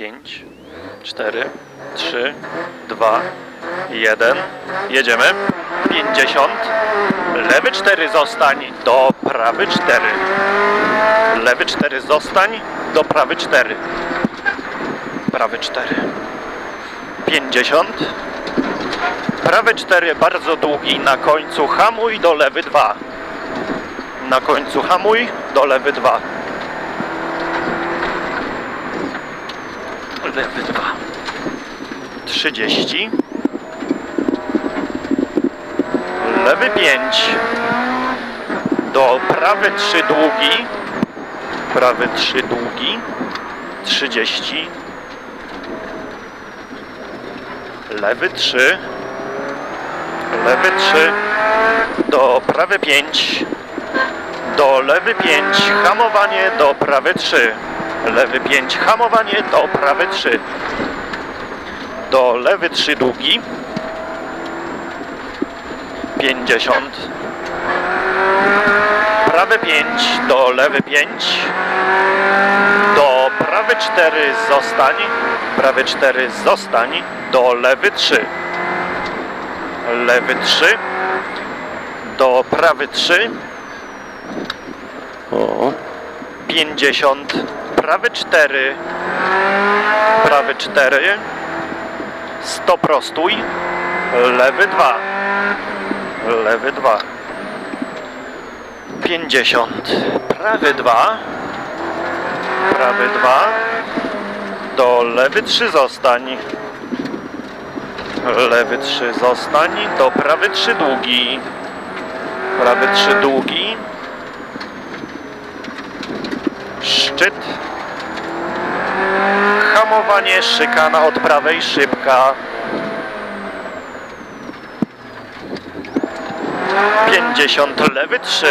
5, 4, 3, 2, 1. Jedziemy. 50. Lewy 4 zostań do prawy 4. Lewy 4 zostań do prawy 4. Prawy 4. 50. Prawy 4 bardzo długi na końcu hamuj do lewy 2. Na końcu hamuj do lewy 2. Lewy 2. 30. Lewy 5. Do prawy 3 długi. Prawy 3 długi. 30. Lewy 3. Lewy 3. Do prawy 5. Do lewy 5. Hamowanie do prawy 3. Lewy 5. Hamowanie do prawy 3. Do lewy 3 długi. 50. Prawy 5 do lewy 5. Do prawy 4 zostań. Prawy 4 zostań. Do lewy 3. Lewy 3. Do prawy 3. O, 50. Prawy 4. Prawy 4. 100 prostuj. Lewy 2. Lewy 2. 50. Prawy 2. Prawy 2. Do lewy 3 zostań. Lewy 3 zostań. Do prawy 3 długi. Prawy 3 długi. Szczyt. Hamowanie, szykana od prawej, szybka. 50, lewy 3.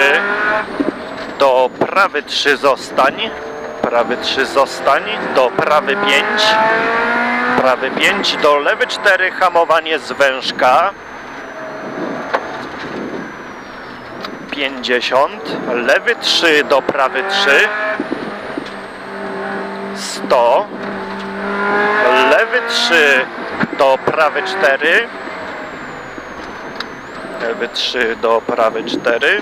Do prawy 3 zostań. Prawy 3 zostań. Do prawy 5. Prawy 5. Do lewy 4. Hamowanie z wężka. 50. Lewy 3 do prawy 3. 100. Lewy 3 do prawy 4. Lewy 3 do prawy 4.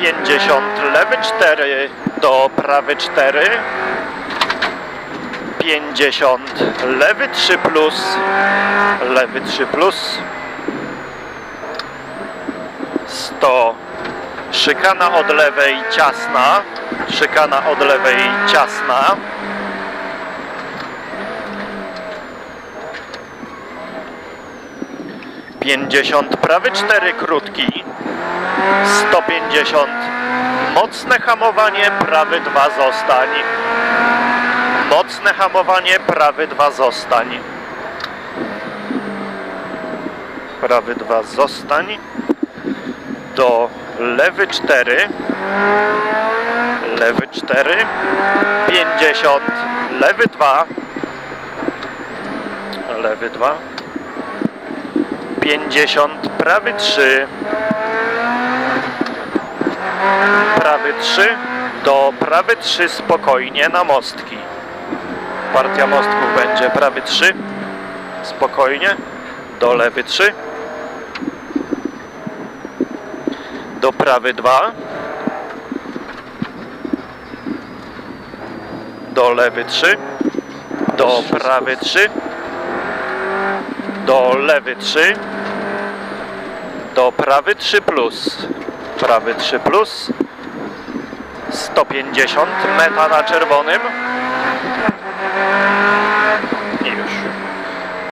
50. Lewy 4 do prawy 4. 50. Lewy 3 plus. Lewy 3 plus. 100. Szykana od lewej ciasna. Szykana od lewej ciasna. Pięćdziesiąt prawy cztery krótki. Sto pięćdziesiąt. Mocne hamowanie, prawy dwa zostań. Mocne hamowanie, prawy dwa zostań. Prawy dwa zostań do lewy 4 lewy 4 50 lewy 2 lewy 2 50 prawy 3 prawy 3 do prawy 3 spokojnie na mostki. Partia mostków będzie prawy 3 spokojnie. Do lewy 3 do prawy 2 do lewy 3 do prawy 3 do lewy 3 do prawy 3 plus. Prawy 3 plus. 150 meta na czerwonym